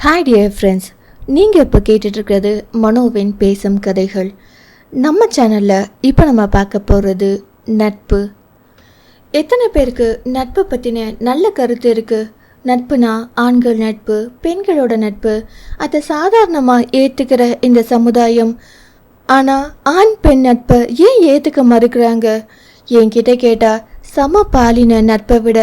Hi dear friends நீங்கள் இப்போ கேட்டுட்ருக்கிறது மனோவின் பேசும் கதைகள். நம்ம சேனலில் இப்போ நம்ம பார்க்க போகிறது நட்பு. எத்தனை பேருக்கு நட்பை பற்றின நல்ல கருத்து இருக்குது நட்புனா ஆண்கள் நட்பு பெண்களோட நட்பு அதை சாதாரணமாக ஏற்றுக்கிற இந்த சமுதாயம். ஆனால் ஆண் பெண் நட்பை ஏன் ஏற்றுக்க மறுக்கிறாங்க? என்கிட்ட கேட்டால் சம பாலின நட்பை விட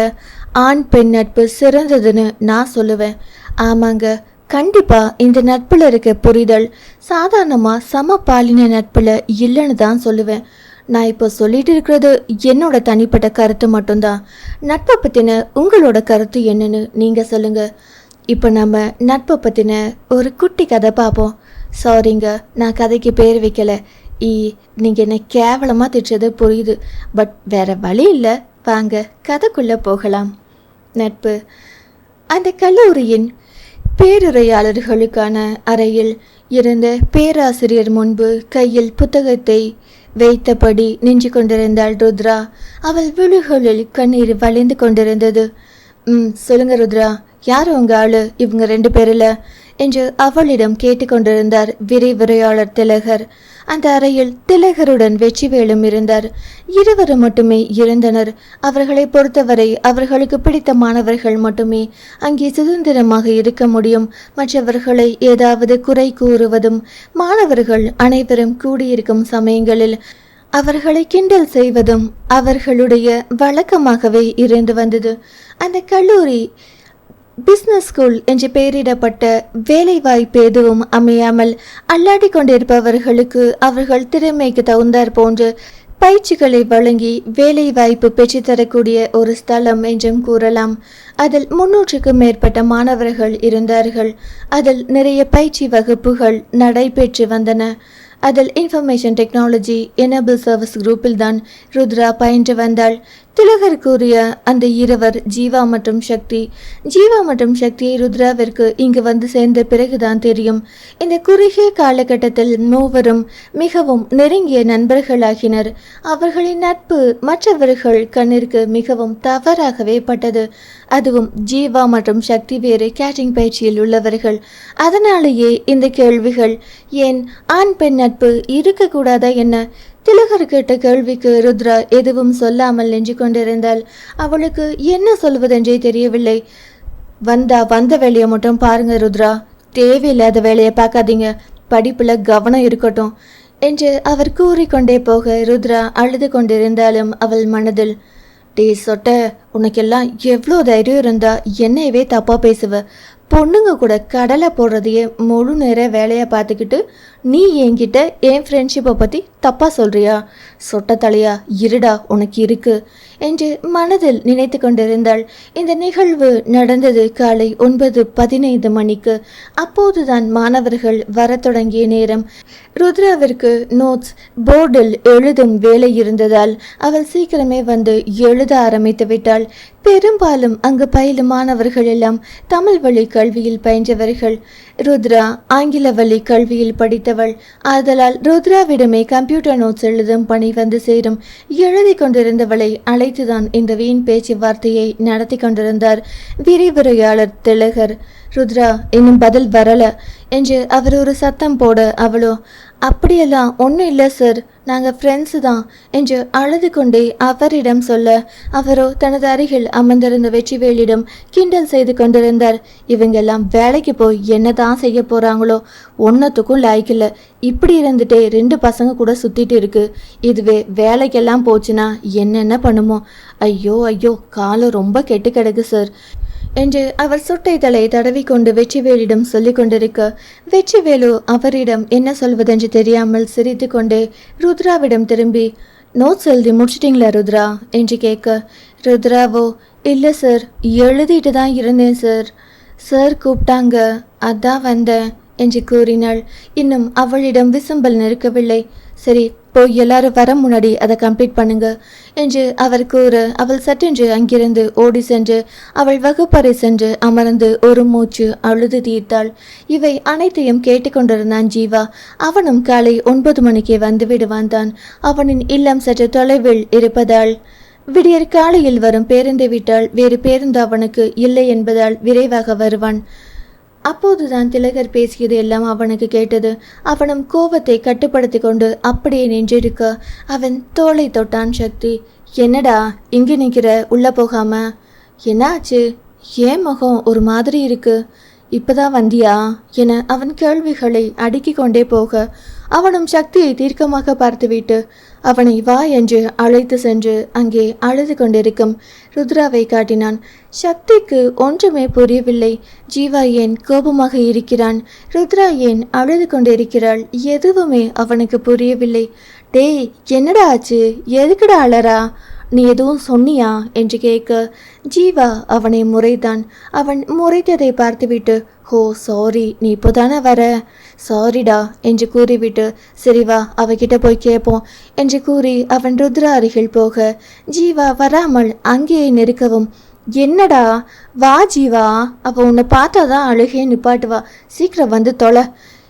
ஆண் பெண் நட்பு சிறந்ததுன்னு நான் சொல்லுவேன். ஆமாங்க. கண்டிப்பாக இந்த நட்பில் இருக்க புரிதல் சாதாரணமாக சம பாலின நட்பில் இல்லைன்னு தான் சொல்லுவேன். நான் இப்போ சொல்லிட்டு இருக்கிறது என்னோட தனிப்பட்ட கருத்து மட்டும்தான். நட்பை பற்றின உங்களோட கருத்து என்னன்னு நீங்கள் சொல்லுங்கள் இப்போ நம்ம நட்பை பற்றின ஒரு குட்டி கதை பார்ப்போம். சாரிங்க நான் கதைக்கு பேர் வைக்கலை. ஈ நீங்கள் என்ன கேவலமாக திட்டுறது புரியுது. பட் வேறு வழி இல்லை. வாங்க கதைக்குள்ளே போகலாம். நட்பு. அந்த கல்லூரியின் பேருரையாளர்களுக்கான அறையில் இருந்த பேராசிரியர் முன்பு கையில் புத்தகத்தை வைத்தபடி நின்று கொண்டிருந்தாள் ருத்ரா. அவள் விழுகளில் கண்ணீர் வளைந்து கொண்டிருந்தது. ம் சொல்லுங்க ருத்ரா யார் உங்க ஆளு? இவங்க ரெண்டு பேரில்? என்று அவளிடம் கேட்டுக்கொண்டிருந்தார் விரைவுரையாளர் திலகர். அந்த அறையில் திலகருடன் வெற்றிவேலும் இருந்தார். இருவரும் மட்டுமே இருந்தனர். அவர்களை பொறுத்தவரை அவர்களுக்கு பிடித்த மாணவர்கள் மட்டுமே அங்கே சுதந்திரமாக இருக்க முடியும். மற்றவர்களை ஏதாவது குறை கூறுவதும் மாணவர்கள் அனைவரும் கூடியிருக்கும் சமயங்களில் அவர்களை கிண்டல் செய்வதும் அவர்களுடைய வழக்கமாகவே இருந்து வந்தது. அந்த கல்லூரி பிஸ்னஸ் ஸ்கூல் என்று பெயரிடப்பட்ட வேலைவாய்ப்பு எதுவும் அமையாமல் அல்லாடி கொண்டிருப்பவர்களுக்கு அவர்கள் திறமைக்கு தகுந்தார் போன்று பயிற்சிகளை வழங்கி வேலைவாய்ப்பு பெற்றுத்தரக்கூடிய ஒரு ஸ்தலம் என்றும் கூறலாம். அதில் முன்னூற்றுக்கும் மேற்பட்ட மாணவர்கள் இருந்தார்கள். அதில் நிறைய பயிற்சி வகுப்புகள் நடைபெற்று வந்தன. அதில் இன்ஃபர்மேஷன் டெக்னாலஜி எனபிள் சர்வீஸ் குரூப்பில் தான் ருத்ரா பயின்று வந்தாள். திலகர் கூறிய அந்த இருவர் ஜீவா மற்றும் சக்தி. ஜீவா மற்றும் சக்தியை ருத்ராவிற்கு இங்கு வந்து சேர்ந்த பிறகுதான் தெரியும். இந்த குறுகிய காலகட்டத்தில் மூவரும் மிகவும் நெருங்கிய நண்பர்களாகினர். அவர்களின் நட்பு மற்றவர்கள் கண்ணிற்கு மிகவும் தவறாகவே பட்டது. அதுவும் ஜீவா மற்றும் சக்தி வேறு கேட்டரிங் பயிற்சியில் உள்ளவர்கள். அதனாலேயே இந்த கேள்விகள் ஏன் ஆண் பெண் நட்பு இருக்கக்கூடாதா என்ன? திலகர் கேட்ட கேள்விக்கு ருத்ரா எதுவும் சொல்லாமல் நின்று கொண்டிருந்தால் அவளுக்கு என்ன சொல்வதென்றே தெரியவில்லை. வந்தா வந்த வேலையை மட்டும் பாருங்க ருத்ரா. தேவையில்லாத வேலையை பார்க்காதீங்க. படிப்புல கவனம் இருக்கட்டும் என்று அவர் கூறிக்கொண்டே போக ருத்ரா அழுது கொண்டிருந்தாலும் அவள் மனதில் டே சொட்ட உனக்கெல்லாம் எவ்வளோ தைரியம் இருந்தா என்னையவே தப்பாக பேசுவ. பொண்ணுங்க கூட கடலை போடுறதையே முழு நேர வேலையை பார்த்துக்கிட்டு நீ என்கிட்ட என் ஃப்ரெண்ட்ஷிப்பை பற்றி தப்பாக சொல்கிறியா சொட்ட தலையா இருடா உனக்கு இருக்கு என்று மனதில் நினைத்து கொண்டிருந்தாள். இந்த நிகழ்வு நடந்தது காலை ஒன்பது பதினைந்து மணிக்கு. அப்போதுதான் மாணவர்கள் வரத் தொடங்கிய நேரம். ருத்ராவிற்கு நோட்ஸ் போர்டில் எழுதும் வேலை இருந்ததால் அவள் சீக்கிரமே வந்து எழுத ஆரம்பித்து விட்டாள். பெரும்பாலும் அங்கு பயிலும் மாணவர்கள் எல்லாம் தமிழ் வழி கல்வியில் பயின்றவர்கள். ருத்ரா ஆங்கில வழி கல்வியில் படித்தவள். ஆதலால் ருத்ராவிடமே கம்ப்யூட்டர் நோட்ஸ் எழுதும் பணி வந்து சேரும். எழுதி கொண்டிருந்தவளை அழைத்துதான் இந்த வீண் பேச்சுவார்த்தையை நடத்தி கொண்டிருந்தார் விரிவுரையாளர் திலகர். ருத்ரா இன்னும் பதில் வரல. என்று அவர் ஒரு சத்தம் போட அவளோ அப்படியெல்லாம் ஒன்றும் இல்லை சார் நாங்கள் ஃப்ரெண்ட்ஸு தான் என்று அழுது கொண்டே அவரிடம் சொல்ல அவரோ தனது அருகில் அமர்ந்திருந்த வெற்றிவேலிடம் கிண்டல் செய்து கொண்டிருந்தார். இவங்கெல்லாம் வேலைக்கு போய் என்ன தான் செய்ய போகிறாங்களோ ஒன்றத்துக்கும் லாய்க்கில்ல இப்படி இருந்துட்டே ரெண்டு பசங்க கூட சுற்றிட்டு இருக்கு. இதுவே வேலைக்கெல்லாம் போச்சுன்னா என்னென்ன பண்ணுமோ? ஐயோ ஐயோ காலம் ரொம்ப கெட்டு கிடக்கு சார் என்று அவர் சுட்டை தலை தடவிக்கொண்டு வெற்றிவேலிடம் சொல்லிக் கொண்டிருக்க வெற்றிவேலு அவரிடம் என்ன சொல்வதென்று தெரியாமல் சிரித்து கொண்டே ருத்ராவிடம் திரும்பி நோட்ஸ் எழுதி முடிச்சிட்டிங்களா ருத்ரா? என்று கேட்க ருத்ராவோ இல்லை சார் எழுதிட்டு தான் இருந்தேன் சார். சார் கூப்பிட்டாங்க அதான் வந்தேன் என்று கூறினாள். இன்னும் அவளிடம் விசும்பல் நிற்கவில்லை. சரி போய் எல்லாரும் வர முன்னாடி அதை கம்ப்ளீட் பண்ணுங்க என்று அவர் கூற அவள் சட்டென்று அங்கிருந்து ஓடி சென்று அவள் வகுப்பறை சென்று அமர்ந்து ஒரு மூச்சு அழுது தீர்த்தாள். இவை அனைத்தையும் கேட்டுக்கொண்டிருந்தான் ஜீவா. அவனும் காலை ஒன்பது மணிக்கே வந்து விடுவான் தான் அவனின் இல்லம் சற்று தொலைவில் இருப்பதால் விடியற் காலையில் வரும் பேருந்தை விட்டால் வேறு பேருந்து அவனுக்கு இல்லை என்பதால் விரைவாக வருவான். அப்போதுதான் திலகர் பேசியது எல்லாம் அவனுக்கு கேட்டது. அவனும் கோபத்தை கட்டுப்படுத்தி கொண்டு அப்படியே நின்றிருக்க அவன் தோலை தொட்டான் சக்தி. என்னடா இங்கே நிற்கிற உள்ள போகாம? என்னாச்சு? ஏன் முகம் ஒரு மாதிரி இருக்கு? இப்பதான் வந்தியா? என அவன் கேள்விகளை அடுக்கிக் கொண்டே போக அவனும் சக்தியை தீர்க்கமாக பார்த்துவிட்டு அவனை வா என்று அழைத்து சென்று அங்கே அழுது கொண்டிருக்கும் ருத்ராவை காட்டினான். சக்திக்கு ஒன்றுமே புரியவில்லை. ஜீவா ஏன் கோபமாக இருக்கிறான்? ருத்ரா ஏன் அழுது கொண்டிருக்கிறாள்? எதுவுமே அவனுக்கு புரியவில்லை. டேய் என்னடா ஆச்சு? எதுக்குடா அழறா நீ எதுவும் சொன்னியா? என்று கேட்க ஜீவா அவனை முறைத்தான் அவன் முறைத்ததை பார்த்துவிட்டு ஹோ சாரி நீ இப்போதானே வர? சாரிடா என்று கூறிவிட்டு சரி வா அவகிட்ட போய் கேட்போம் என்று கூறி அவன் ருத்ரா அருகில் போக ஜீவா வராமல் அங்கேயே நெருக்கவும். என்னடா? வா ஜீவா. அவ உன்னை பார்த்தாதான் அழுகே நிப்பாட்டுவா. சீக்கிரம் வந்து தொலை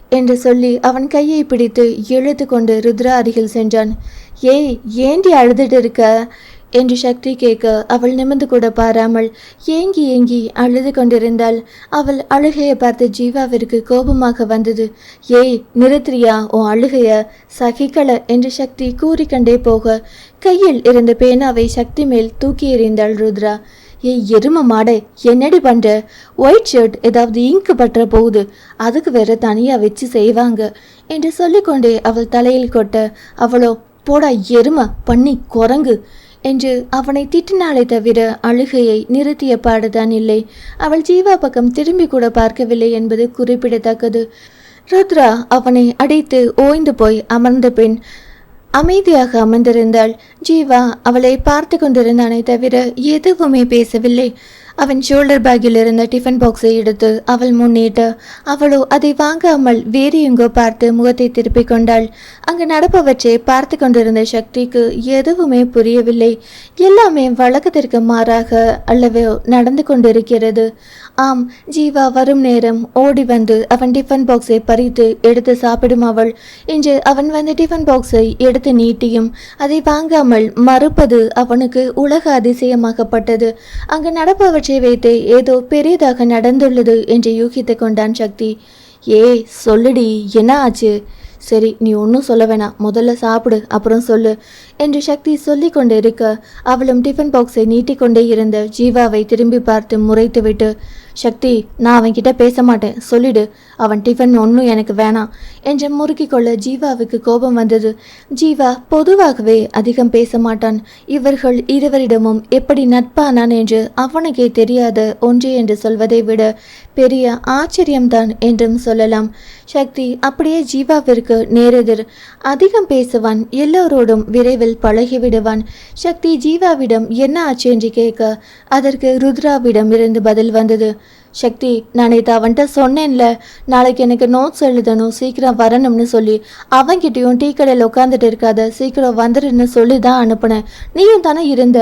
என்று சொல்லி அவன் கையை பிடித்து இழுத்து கொண்டு ருத்ரா அருகில் சென்றான். ஏய் ஏண்டி அழுதுட்டு இருக்க? என்று சக்தி கேட்க அவள் நிமிர்ந்து கூட பாராமல் ஏங்கி ஏங்கி அழுது கொண்டிருந்தாள். அவள் அழுகையை பார்த்து ஜீவாவிற்கு கோபமாக வந்தது. ஏய் நிறுத்திரியா உன் அழுகைய? சகிக்கல என்று சக்தி கூறிக்கண்டே போக கையில் இருந்த பேனாவை சக்தி மேல் தூக்கி எறிந்தாள் ருத்ரா. ஏய் எரும மாடை என்னடி பண்ற? ஒயிட் ஷர்ட் ஏதாவது இங்கு பற்ற போகுது. அதுக்கு வேற தனியா வச்சு செய்வாங்க என்று சொல்லிக்கொண்டே அவள் தலையில் கொட்ட அவளோ போடா எரும பண்ணி குரங்கு என்று அவனை திட்டினாலே தவிர அழுகையை நிறுத்திய பாடுதான் இல்லை. அவள் ஜீவா பக்கம் திரும்பி கூட பார்க்கவில்லை என்பது குறிப்பிடத்தக்கது. ருத்ரா அவனை அடித்து ஓய்ந்து போய் அமர்ந்த பின் அமைதியாக அமர்ந்திருந்தாள். ஜீவா அவளை பார்த்து கொண்டிருந்தானே தவிர எதுவுமே பேசவில்லை. அவன் ஷோல்டர் பேக்கில் இருந்த டிஃபன் பாக்ஸை எடுத்து அவள் முன்னிட்டு அவளோ அதை வாங்காமல் வேறு எங்கோ பார்த்து முகத்தை திருப்பிக் கொண்டாள். அங்கு நடப்பவற்றை பார்த்து கொண்டிருந்த சக்திக்கு எதுவுமே புரியவில்லை. எல்லாமே வழக்கத்திற்கு மாறாக அல்லவோ நடந்து கொண்டிருக்கிறது. ஆம் ஜீவா வரும் நேரம் ஓடி வந்து அவன் டிஃபன் பாக்ஸை பறித்து எடுத்து சாப்பிடும் அவள். இன்று அவன் வந்து டிஃபன் பாக்ஸை எடுத்து நீட்டியும் அதை வாங்காமல் மறுப்பது அவனுக்கு உலக அதிசயமாகப்பட்டது. அங்கு இவற்றை வைத்து ஏதோ பெரியதாக நடந்துள்ளது என்று யூகித்து கொண்டான் சக்தி. ஏய் சொல்லுடி என்ன ஆச்சு? சரி நீ ஒன்றும் சொல்ல வேணாம். முதல்ல சாப்பிடு அப்புறம் சொல்லு என்று சக்தி சொல்லி கொண்டு இருக்க அவளும் டிஃபன் பாக்ஸை நீட்டிக்கொண்டே இருந்த ஜீவாவை திரும்பி பார்த்து முறைத்துவிட்டு சக்தி நான் அவன்கிட்ட பேச மாட்டேன். சொல்லிடு. அவன் டிஃபன் ஒன்றும் எனக்கு வேணாம் என்று முறுக்கிக் கொள்ள ஜீவாவுக்கு கோபம் வந்தது. ஜீவா பொதுவாகவே அதிகம் பேச மாட்டான். இவர்கள் இருவரிடமும் எப்படி நட்பானான் என்று அவனுக்கே தெரியாத ஒன்று என்று சொல்வதை விட பெரிய ஆச்சரியம்தான் என்றும் சொல்லலாம். சக்தி அப்படியே ஜீவாவிற்கு நேரெதிர். அதிகம் பேசுவான் எல்லோரோடும் விரைவில் பழகிவிடுவான். சக்தி ஜீவாவிடம் என்ன ஆச்சு என்று கேட்க அதற்கு ருத்ராவிடம் இருந்து பதில் வந்தது. சக்தி நான் நேற்று அவன்கிட்ட சொன்னேன்ல. நாளைக்கு எனக்கு நோட்ஸ் எழுதணும் சீக்கிரம் வரணும்னு சொல்லி. அவன்கிட்டயும் டீ கடையில் உட்காந்துட்டு இருக்காத சீக்கிரம் வந்துடுன்னு சொல்லி தான் அனுப்புனேன். நீயும் தானே இருந்த?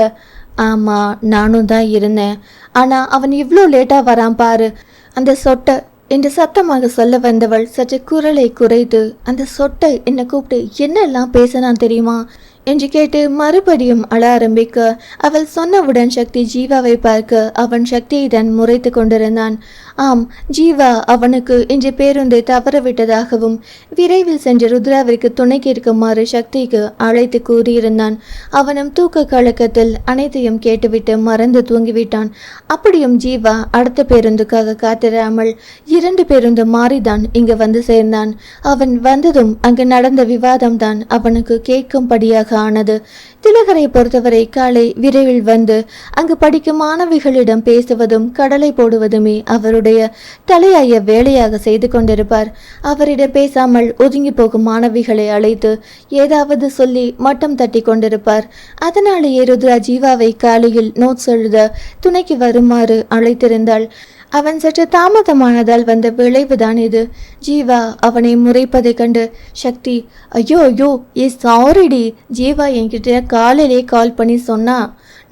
ஆமாம் நானும் தான் இருந்தேன். ஆனால் அவன் இவ்வளோ லேட்டாக வரான் பாரு. அந்த சொட்டை என்று சத்தமாக சொல்ல வந்தவள் சற்று குரலை குறைத்து அந்த சொட்டை என்னை கூப்பிட்டு என்னெல்லாம் பேசினான் தெரியுமா? என்று கேட்டு மறுபடியும் அழ ஆரம்பிக்க அவள் சொன்னவுடன் சக்தி ஜீவாவை பார்க்க அவன் சக்தியுடன் முறைத்து கொண்டிருந்தான். ஆம் ஜீவா அவனுக்கு இன்று பேருந்தை தவறவிட்டதாகவும் விரைவில் சென்று ருத்ராவிற்கு துணை கேட்குமாறு சக்திக்கு அழைத்து கூறியிருந்தான். அவனும் தூக்க கலக்கத்தில் அனைத்தையும் கேட்டுவிட்டு மறந்து தூங்கிவிட்டான். அப்படியும் ஜீவா அடுத்த பேருந்துக்காக காத்திராமல் இரண்டு பேருந்து மாறிதான் இங்கு வந்து சேர்ந்தான். அவன் வந்ததும் அங்கு நடந்த விவாதம்தான் அவனுக்கு கேட்கும்படியாக ஆனது திலகரை பொறுத்தவரை காலை விரைவில் வந்து அங்கு படிக்கும் மாணவிகளிடம் பேசுவதும் கடலை போடுவதுமே அவருடைய தலையாய வேலையாக செய்து கொண்டிருப்பார். அவரிடம் பேசாமல் ஒதுங்கி போகும் மாணவிகளை அழைத்து ஏதாவது சொல்லி மட்டம் தட்டி கொண்டிருப்பார். அதனாலேயே ருத்ரா ஜீவாவை காலையில் நோட்ஸ் எழுத துணைக்கு வருமாறு அழைத்திருந்தாள். அவன் சற்று தாமதமானதால் வந்த விளைவுதான் இது. ஜீவா அவனை முறைப்பதைக் கண்டு சக்தி ஐயோ ஐயோ ஏ சாரிடி. ஜீவா என்கிட்ட காலையிலே கால் பண்ணி சொன்னா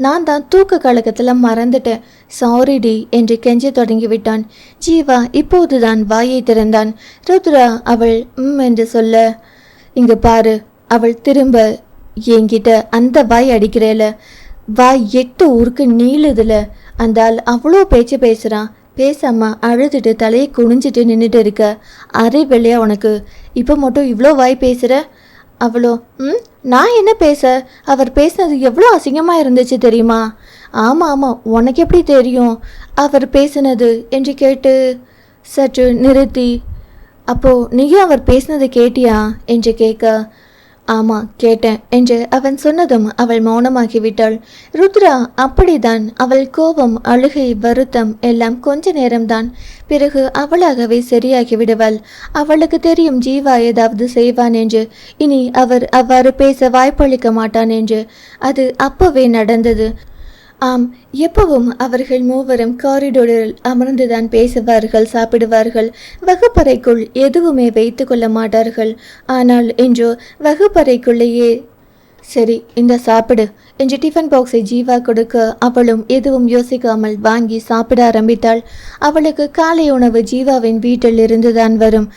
நான் தான் தூக்க கழகத்தில் மறந்துட்டேன். சாரிடி என்று கெஞ்ச தொடங்கிவிட்டான். ஜீவா இப்போதுதான் வாயை திறந்தான். ருத்ரா அவள் ம் என்று சொல்ல இங்க பாரு அவள் திரும்ப என்கிட்ட அந்த வாய் அடிக்கிறேல. வாய் எட்டு ஊருக்கு நீளுதுல. அந்தால் அவ்வளோ பேச்சு பேசுகிறான் பேசாம அழுதுட்டு தலையை குனிஞ்சிட்டு நின்றுட்டு இருக்க. அரை வெள்ளையா உனக்கு. இப்போ மட்டும் இவ்வளோ வாய் பேசுகிற அவளோ ம் நான் என்ன பேச? அவர் பேசினது எவ்வளோ அசிங்கமாக இருந்துச்சு தெரியுமா? ஆமாம் ஆமாம் உனக்கு எப்படி தெரியும்? அவர் பேசினது என்று கேட்டு சற்று நிறுத்தி. அப்போது நீயும் அவர் பேசினதை கேட்டியா? என்று கேட்க ஆமாம் கேட்டேன் என்று அவன் சொன்னதும் அவள் மௌனமாகிவிட்டாள். ருத்ரா அப்படிதான் அவள் கோபம் அழுகை வருத்தம் எல்லாம் கொஞ்ச நேரம்தான். பிறகு அவளாகவே சரியாகி விடுவாள். அவளுக்கு தெரியும் ஜீவா ஏதாவது செய்வான் என்று. இனி அவர் அவ்வாறு பேச வாய்ப்பளிக்க மாட்டான் என்று. அது அப்பவே நடந்தது. ஆம் எப்பவும் அவர்கள் மூவரும் காரிடோரில் அமர்ந்துதான் பேசுவார்கள் சாப்பிடுவார்கள். வகுப்பறைக்குள் எதுவுமே வைத்து கொள்ள மாட்டார்கள். ஆனால் இன்று வகுப்பறைக்குள்ளேயே சரி இந்த சாப்பிடு என்று டிஃபன் பாக்ஸை ஜீவா கொடுக்க அவளும் எதுவும் யோசிக்காமல் வாங்கி சாப்பிட ஆரம்பித்தாள். அவளுக்கு காலை உணவு ஜீவாவின் வீட்டில் இருந்துதான் வரும்.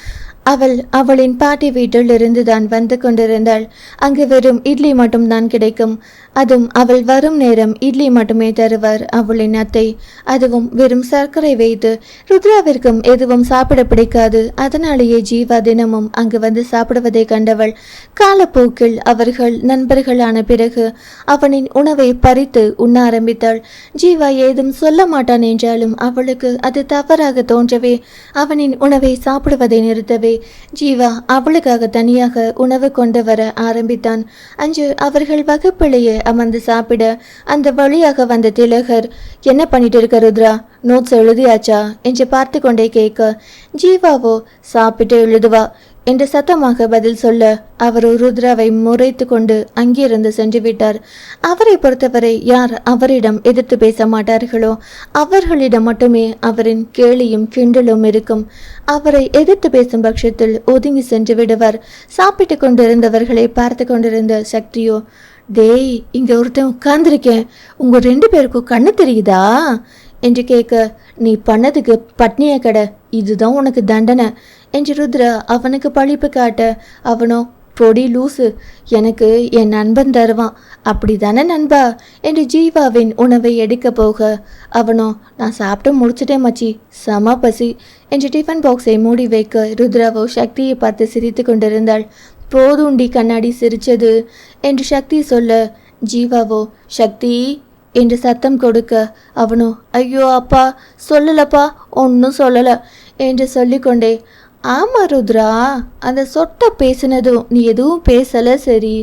அவள் அவளின் பாட்டி வீட்டில் இருந்துதான் வந்து கொண்டிருந்தாள். அங்கு வெறும் இட்லி மட்டும்தான் கிடைக்கும். அதுவும் அவள் வரும் நேரம் இட்லி மட்டுமே தருவார் அவளின் அத்தை. அதுவும் வெறும் சர்க்கரை வைத்து ருத்ராவிற்கும் எதுவும் சாப்பிட பிடிக்காது. அதனாலேயே ஜீவா தினமும் அங்கு வந்து சாப்பிடுவதை கண்டவள் காலப்போக்கில் அவர்கள் நண்பர்களான பிறகு அவனின் உணவை பறித்து உண்ண ஆரம்பித்தாள். ஜீவா ஏதும் சொல்ல மாட்டான் என்றாலும் அவளுக்கு அது தவறாக தோன்றவே அவனின் உணவை சாப்பிடுவதை நிறுத்தவே ஜீவா அவளுக்காக தனியாக உணவு கொண்டு வர ஆரம்பித்தான். அன்று அவர்கள் வகுப்பிலேயே அமர்ந்து சாப்பிட அந்த வழியாக வந்த திலகர் என்ன பண்ணிட்டு இருக்க ருத்ரா? நோட்ஸ் எழுதியாச்சா? என்று பார்த்து கொண்டே கேட்க ஜீவாவோ சாப்பிட்டு எழுதுவா என்று சத்தமாக பதில் சொல்ல அவர் ருத்ராவை முறைத்து கொண்டு அங்கிருந்து சென்று விட்டார். அவரை பொறுத்தவரை யார் அவரிடம் எதிர்த்து பேச மாட்டார்களோ அவர்களிடம் மட்டுமே அவரின் கேலியும் கிண்டலும் இருக்கும். அவரை எதிர்த்து பேசும் பட்சத்தில் ஒதுங்கி சென்று விடுவார். சாப்பிட்டு கொண்டிருந்தவர்களை பார்த்து கொண்டிருந்த சக்தியோ டேய் இங்கே ஒருத்தன் உட்காந்துருக்கேன் உங்கள் ரெண்டு பேருக்கும் கண்ணு தெரியுதா? என்று கேட்க நீ பண்ணதுக்கு பட்னியை கடை. இதுதான் உனக்கு தண்டனை. என்று ருத்ரா அவனுக்கு பழிப்பு காட்ட அவனோ பொடி லூசு. எனக்கு என் நண்பன் தருவான். அப்படி தானே நண்பா? என்று ஜீவாவின் உணவை எடுக்க போக அவனோ நான் சாப்பிட்டு முடிச்சிட்டேன் மச்சி. செம பசி. என்று டிஃபன் பாக்ஸை மூடி வைக்க ருத்ராவோ சக்தியை பார்த்து சிரித்து கொண்டிருந்தாள். போதுண்டி கண்ணாடி சிரிச்சது என்று சக்தி சொல்ல ஜீவாவோ சக்தி என்று சத்தம் கொடுக்க அவனோ ஐயோ அப்பா சொல்லலப்பா ஒன்றும் சொல்லலை என்று சொல்லிக்கொண்டே ஆமா ருத்ரா அந்த சொட்டை பேசினதும் நீ எதுவும் பேசலை சரி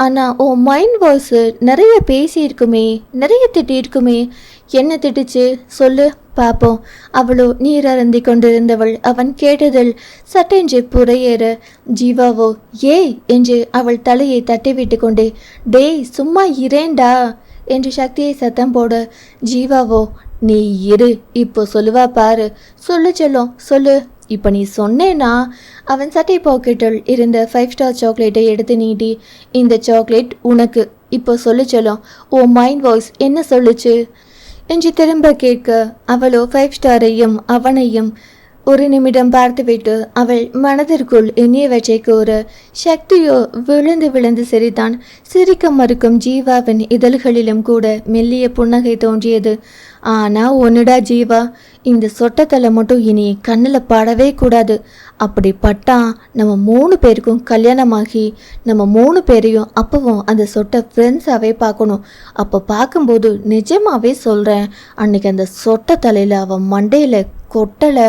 ஆனால் உன் மைண்ட் வாய்ஸு நிறைய பேசியிருக்குமே நிறைய திட்டியிருக்குமே. என்ன திட்டுச்சு? சொல்லு பார்ப்போம் அவளோ நீர் அருந்தி கொண்டிருந்தவள். அவன் கேட்டதில் சட்டென்று புறையேற ஜீவாவோ ஏய்! என்று அவள் தலையை தட்டிவிட்டு கொண்டே டேய் சும்மா இரேண்டா? என்று சக்தியை சத்தம் போட ஜீவாவோ நீ இரு. இப்போ சொல்லுவா பாரு. சொல்லு செல்லும் சொல்லு. இப்போ நீ சொன்னேனா அவன் சட்டை பாக்கெட்டில் இருந்த ஃபைவ் ஸ்டார் சாக்லேட்டை எடுத்து நீட்டி இந்த சாக்லேட் உனக்கு. இப்போ சொல்லு ஓ மைண்ட் வாய்ஸ் என்ன சொல்லுச்சு? என்று திரும்ப கேட்க அவளோ ஃபைவ் ஸ்டாரையும் அவனையும் ஒரு நிமிடம் பார்த்துவிட்டு அவள் மனதிற்குள் எண்ணியவற்றை கூற சக்தியோ விழுந்து விழுந்து சிரித்தான். சிரிக்க மறுக்கும் ஜீவாவின் இதழ்களிலும் கூட மெல்லிய புன்னகை தோன்றியது. ஆனா ஒன்னுடா ஜீவா. இந்த சொட்டத்தலை மட்டும் இனி கண்ணில் படவே கூடாது. அப்படி பட்டா நம்ம மூணு பேருக்கும் கல்யாணமாகி நம்ம மூணு பேரையும் அப்பவும் அந்த சொட்டை ஃப்ரெண்ட்ஸாகவே பார்க்கணும். அப்போ பார்க்கும்போது நிஜமாகவே சொல்கிறேன் அன்னைக்கு அந்த சொட்டை தலையில் அவன் மண்டையில் கொட்டலை.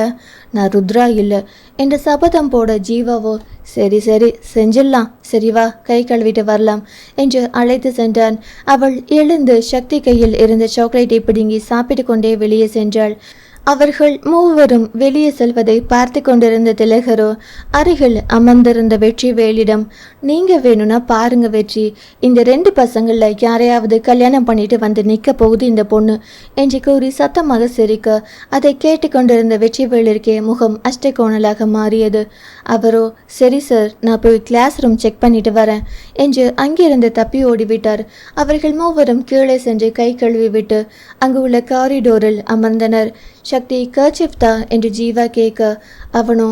நான் ருத்ரா இல்லை என்ற சபதம் போட ஜீவாவோ சரி சரி செஞ்சிடலாம். சரி வா கை கழுவிட்டு வரலாம் என்று அழைத்து சென்றான். அவள் எழுந்து சக்தி கையில் இருந்த சாக்லேட்டை பிடுங்கி சாப்பிட்டு கொண்டே வெளியே சென்றாள். அவர்கள் மூவரும் வெளியே செல்வதை பார்த்து கொண்டிருந்த திலகரோ அருகில் அமர்ந்திருந்த வெற்றி வேலிடம் நீங்க வேணும்னா பாருங்க வெற்றி இந்த ரெண்டு பசங்கள்ல யாரையாவது கல்யாணம் பண்ணிட்டு வந்து நிக்க போகுது இந்த பொண்ணு என்று கூறி சத்தமாக சிரிக்க அதை கேட்டுக்கொண்டிருந்த வெற்றி வேலிற்கே முகம் அஷ்டகோணலாக மாறியது. அவரோ சரி சார் நான் போய் கிளாஸ் ரூம் செக் பண்ணிட்டு வரேன் என்று அங்கிருந்து தப்பி ஓடிவிட்டார். அவர்கள் மூவரும் கீழே சென்று கை கழுவி விட்டு அங்கு உள்ள காரிடோரில் அமர்ந்தனர். சக்தி கர்ச்சிப்தா என்று ஜீவா கேட்க அவனோ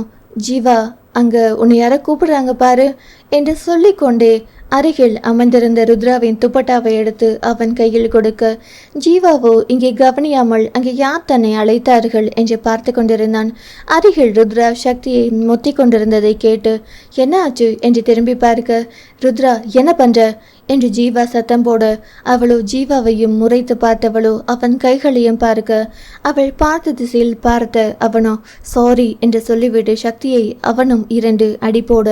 ஜீவா அங்கே உன்னை யாரை கூப்பிடுறாங்க பாரு என்று சொல்லிக்கொண்டே அருகில் அமர்ந்திருந்த ருத்ராவின் துப்பட்டாவை எடுத்து அவன் கையில் கொடுக்க ஜீவாவோ இங்கே கவனியாமல் அங்கே யார் தன்னை அழைத்தார்கள்? என்று பார்த்து கொண்டிருந்தான். அருகில் ருத்ரா சக்தியை மொத்தி கொண்டிருந்ததை கேட்டு என்ன ஆச்சு? என்று திரும்பி பார்க்க ருத்ரா என்ன பண்ற? என்று ஜீவா சத்தம் போட அவளோ ஜீவாவையும் முறைத்து பார்த்தவளோ அவன் கைகளையும் பார்க்க அவள் பார்த்த திசையில் பார்த்த அவனோ சாரி என்று சொல்லிவிட்டு சக்தியை அவனும் இரண்டு அடி போட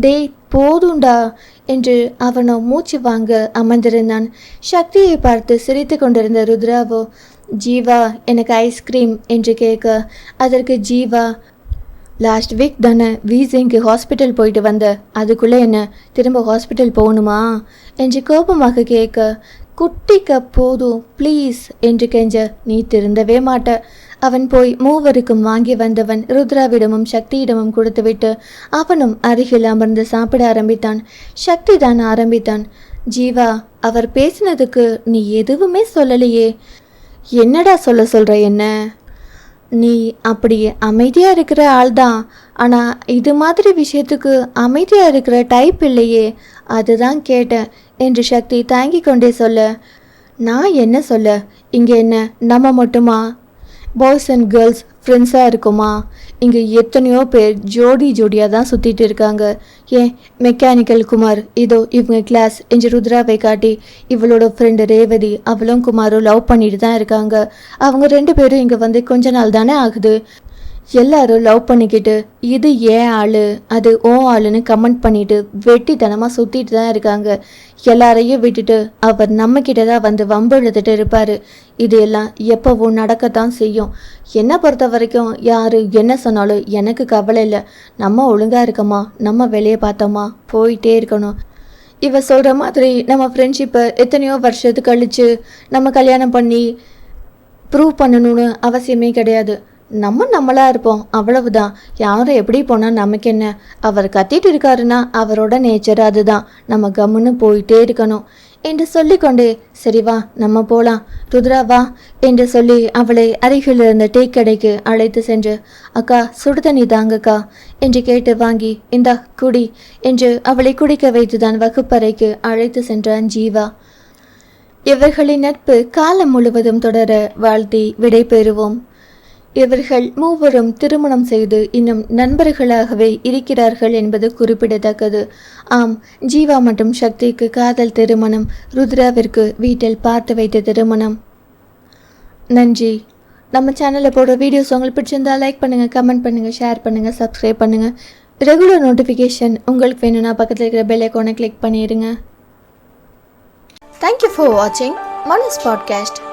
டேய் போதுண்டா என்று அவனோ மூச்சு வாங்க அமர்ந்திருந்தான். சக்தியை பார்த்து சிரித்து கொண்டிருந்த ருத்ராவோ ஜீவா எனக்கு ஐஸ்கிரீம் என்று கேட்க அதற்கு ஜீவா லாஸ்ட் வீக் தானே வீசிங்க்கு ஹாஸ்பிட்டல் போயிட்டு வந்த அதுக்குள்ளே என்ன திரும்ப ஹாஸ்பிட்டல் போகணுமா? என்று கோபமாக கேட்க குட்டிக்க போதும் ப்ளீஸ் என்று கெஞ்ச நீ திருந்தவே மாட்ட. அவன் போய் மூவருக்கும் வாங்கி வந்தவன் ருத்ராவிடமும் சக்தியிடமும் கொடுத்துவிட்டு அவனும் அருகில் அமர்ந்து சாப்பிட ஆரம்பித்தான். சக்தி தான் ஆரம்பித்தான். ஜீவா அவர் பேசினதுக்கு நீ எதுவுமே சொல்லலையே. என்னடா சொல்ல சொல்ற என்ன? நீ அப்படி அமைதியாக இருக்கிற ஆள் தான் ஆனால் இது மாதிரி விஷயத்துக்கு அமைதியாக இருக்கிற டைப் இல்லையே. அதுதான் கேட்டேன் என்று சக்தி தாங்கி கொண்டே சொல்ல நான் என்ன சொல்ல? இங்கே என்ன நம்ம மட்டுமா? பாய்ஸ் அண்ட் கேர்ள்ஸ் ஃப்ரெண்ட்ஸாக இருக்குமா? இங்கே எத்தனையோ பேர் ஜோடி ஜோடியாக தான் சுற்றிட்டு இருக்காங்க. ஏன்? மெக்கானிக்கல் குமார் இதோ இவங்க கிளாஸ் என்று ருத்ராவை காட்டி இவளோட ஃப்ரெண்டு ரேவதி அவளும் குமாரும் லவ் பண்ணிட்டு தான் இருக்காங்க. அவங்க ரெண்டு பேரும் இங்கே வந்து கொஞ்ச நாள் தானே ஆகுது. எல்லாரும் லவ் பண்ணிக்கிட்டு இது ஏன் ஆளு? அது ஓ ஆளுன்னு கமெண்ட் பண்ணிட்டு வெட்டித்தனமாக சுற்றிட்டு தான் இருக்காங்க. எல்லாரையும் விட்டுட்டு அவர் நம்ம கிட்ட தான் வந்து வம்பு இழுத்துட்டு இருப்பாரு. இது எல்லாம் எப்பவும் நடக்கத்தான் செய்யும். என்னை பொறுத்த வரைக்கும் யாரு என்ன சொன்னாலும் எனக்கு கவலை இல்லை. நம்ம ஒழுங்கா இருக்கோமா? நம்ம வெளியே பார்த்தோமா? போயிட்டே இருக்கணும். இவ சொல்கிற மாதிரி நம்ம ஃப்ரெண்ட்ஷிப்பை எத்தனையோ வருஷத்துக்கு கழிச்சு நம்ம கல்யாணம் பண்ணி ப்ரூவ் பண்ணணும்னு அவசியமே கிடையாது. நம்ம நம்மளா இருப்போம். அவ்வளவுதான். யாரும் எப்படி போனால் நமக்கு என்ன? அவர் கத்திட்டு இருக்காருன்னா அவரோட நேச்சர் அதுதான். நம்ம கம்முன்னு போயிட்டே இருக்கணும். என்று சொல்லிக்கொண்டே சரி வா நம்ம போலாம். ருத்ரா வா என்று சொல்லி அவளை அருகில் இருந்த டீ கடைக்கு அழைத்து சென்று அக்கா சுடுதண்ணி தாங்கக்கா என்று கேட்டு வாங்கி இந்தா குடி என்று அவளை குடிக்க வைத்துதான் வகுப்பறைக்கு அழைத்து சென்றான் ஜீவா. இவர்களின் நட்பு காலம் முழுவதும் தொடர வாழ்த்தி விடை பெறுவோம் இவர்கள் மூவரும் திருமணம் செய்து இன்னும் நண்பர்களாகவே இருக்கிறார்கள் என்பது குறிப்பிடத்தக்கது. ஆம் ஜீவா மற்றும் சக்திக்கு காதல் திருமணம் ருத்ராவிற்கு வீட்டில் பார்த்து வைத்த திருமணம். நன்றி. நம்ம சேனலில் போடுற வீடியோஸ் உங்களுக்கு பிடிச்சிருந்தா லைக் பண்ணுங்கள் கமெண்ட் பண்ணுங்கள் ஷேர் பண்ணுங்கள் சப்ஸ்கிரைப் பண்ணுங்கள் ரெகுலர் நோட்டிஃபிகேஷன் உங்களுக்கு வேணும்னா பக்கத்தில் இருக்கிற பெல் ஐக்கோனை கிளிக் பண்ணிடுங்க தேங்க்யூ ஃபார் வாட்சிங் மனஸ் பாட்காஸ்ட்